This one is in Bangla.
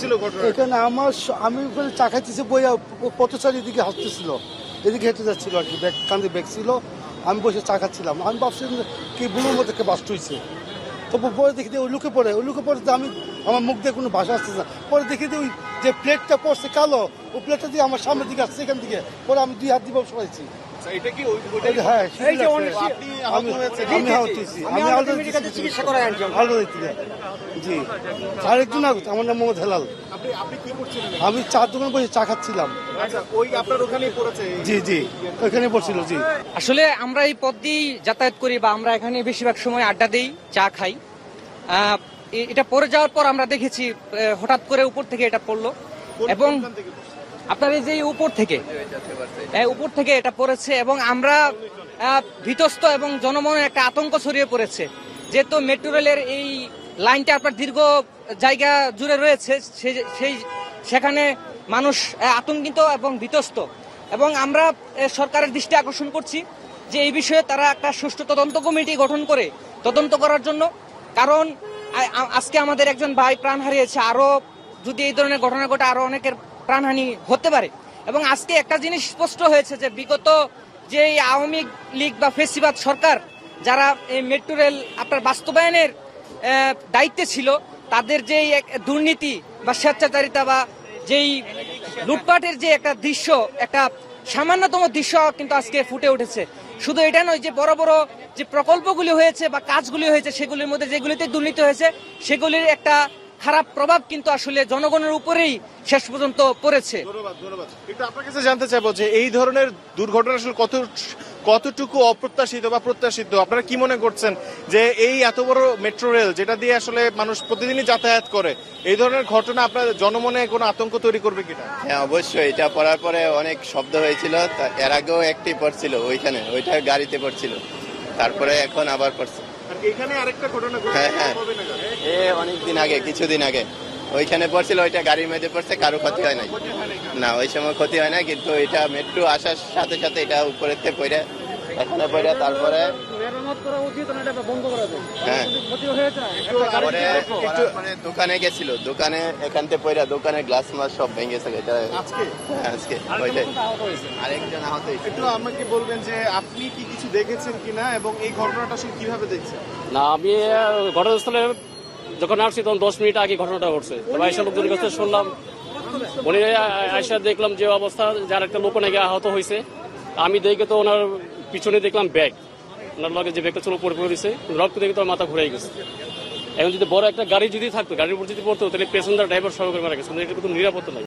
ছিল এখানে আমার আমি ওখানে চা খাইতেছি বইয়া পথচারী এদিকে হাঁটতেছিল। এদিকে হেঁটে যাচ্ছিল আর কি, ব্যাগ কান্দে ব্যাগ ছিল। আমি বসে চা খাচ্ছিলাম। আমি ভাবছিলাম কি বুড়োর মধ্যে কে বাস্ট হয়েছে তবু পরে দেখি ওই লুকে পড়ে। ওই লুকে পড়ে আমি আমার মুখ দিয়ে কোনো ভাষা আসতেছে না। পরে দেখি ওই যে প্লেটটা পড়ছে কালো, ওই প্লেটটা দিয়ে আমার সামনের দিকে আসছে এখান থেকে। পরে আমি দুই হাত দিয়ে সরাইছি এটা কি ওই- ওইটা এই যে হ্যাঁ। আপনি আমি আমি আহত হয়েছি। আমি আলরেডি চিকিৎসা করাই আনছি আলরেডি জি। আরেকজন আহত আমার নাম মোহাম্মদ হেলাল। আপনি আপনি কি করছিলেন? আমি চার দোকানে বসে চা খাচ্ছিলাম। আচ্ছা ওই আপনার ওখানেই পড়েছে? জি জি ওইখানে পড়ছিল জি। আসলে আমরা এই পথ দিয়েই যাতায়াত করি বা আমরা এখানে বেশিরভাগ সময় আড্ডা দিই চা খাই। এটা পড়ে যাওয়ার পর আমরা দেখেছি হঠাৎ করে উপর থেকে এটা পড়ল। এবং? আপনার এই যে উপর থেকে উপর থেকে এটা পড়েছে এবং আমরা ভীতস্ত এবং জনমনে একটা আতঙ্ক ছড়িয়ে পড়েছে। যেহেতু মেট্রো রেলের এই লাইনটা আপনার দীর্ঘ জায়গা জুড়ে রয়েছে সেই সেখানে মানুষ আতঙ্কিত এবং ভীতস্ত এবং আমরা সরকারের দৃষ্টি আকর্ষণ করছি যে এই বিষয়ে তারা একটা সুষ্ঠু তদন্ত কমিটি গঠন করে তদন্ত করার জন্য। কারণ আজকে আমাদের একজন ভাই প্রাণ হারিয়েছে। আরও যদি এই ধরনের ঘটনা ঘটে, আরও অনেকের প্রাণহানি হতে পারে। এবং আজকে একটা জিনিস স্পষ্ট হয়েছে যে বিগত যে আওয়ামী লীগ বা ফেসিবাদ সরকার, যারা এই মেট্রো রেল আপনার বাস্তবায়নের দায়িত্বে ছিল, তাদের যে এক দুর্নীতি বা স্বেচ্ছাচারিতা বা যেই লুটপাটের যে একটা দৃশ্য, একটা সামান্যতম দৃশ্য কিন্তু আজকে ফুটে উঠেছে। শুধু এটা নয় যে বড় বড় যে প্রকল্পগুলি হয়েছে বা কাজগুলি হয়েছে, সেগুলির মধ্যে যেগুলিতে দুর্নীতি হয়েছে, সেগুলির একটা খারাপ প্রভাব কিন্তু আসলে জনগণের উপরেই শেষ পর্যন্ত পড়েছে। ধন্যবাদ ধন্যবাদ। একটু আপনার কাছে জানতে চাইব যে এই ধরনের দুর্ঘটনা আসলে কত কতটুকু অপ্রত্যাশিত বা প্রত্যাশিত? আপনারা কি মনে করছেন যে এই এত বড় মেট্রো রেল যেটা দিয়ে আসলে মানুষ প্রতিদিনই যাতায়াত করে এই ধরনের ঘটনা আপনার জনমনে কোনো আতঙ্ক তৈরি করবে কিনা? হ্যাঁ অবশ্যই। এটা পড়ার পরে অনেক শব্দ হয়েছিল। এর আগেও একটি পড়ছিল ওইখানে ওইটা গাড়িতে পড়ছিল। তারপরে এখন আবার পড়ছে। আর এখানে আরেকটা ঘটনা ঘটেছে হ্যাঁ, হ্যাঁ। এ অনেকদিন আগে কিছুদিন আগে। ওইখানে পড়ছিল ওইটা গাড়ির মধ্যে পড়ছে কারও ক্ষতি হয় নাই। না ওই সময় ক্ষতি হয় না কিন্তু এটা মেট্রো আসার সাথে সাথে এটা উপরেতে পড়ে এখানে পড়ে তারপরে হ্যাঁ। তারপরে দোকানে গেছিল দোকানে এখান থেকে পড়ে দোকানে গ্লাস মাস সব ভেঙেছে এটা আজকে? হ্যাঁ, আজকে আরেকজন আহত হয়েছে। একটু আমাকে বলবেন যে আপনি কি কিছু দেখেছেন কিনা এবং এই ঘটনাটা আসলে কীভাবে দেখছেন? না আমি ঘটনাস্থলে যখন আসছি তখন দশ মিনিট আগে ঘটনাটা ঘটছে। তবে আইসা লোকজনের কাছে শুনলাম। উনি আইসা দেখলাম যে অবস্থা যার একটা লোক নাকি আহত হয়েছে। আমি দেখে তো ওনার পিছনে দেখলাম ব্যাগ। ওনার লগে যে ব্যাগটা ছিল, পড়ে পড়েছে রক্ত দেখে তো ওর মাথা ঘুরে গেছে। এখন যদি বড় একটা গাড়ি যদি থাকতো, গাড়ির উপর যদি পড়তো, তাহলে পেসেঞ্জার ড্রাইভার সহকারে মারা গেছে। এটা কিন্তু নিরাপত্তা নাই।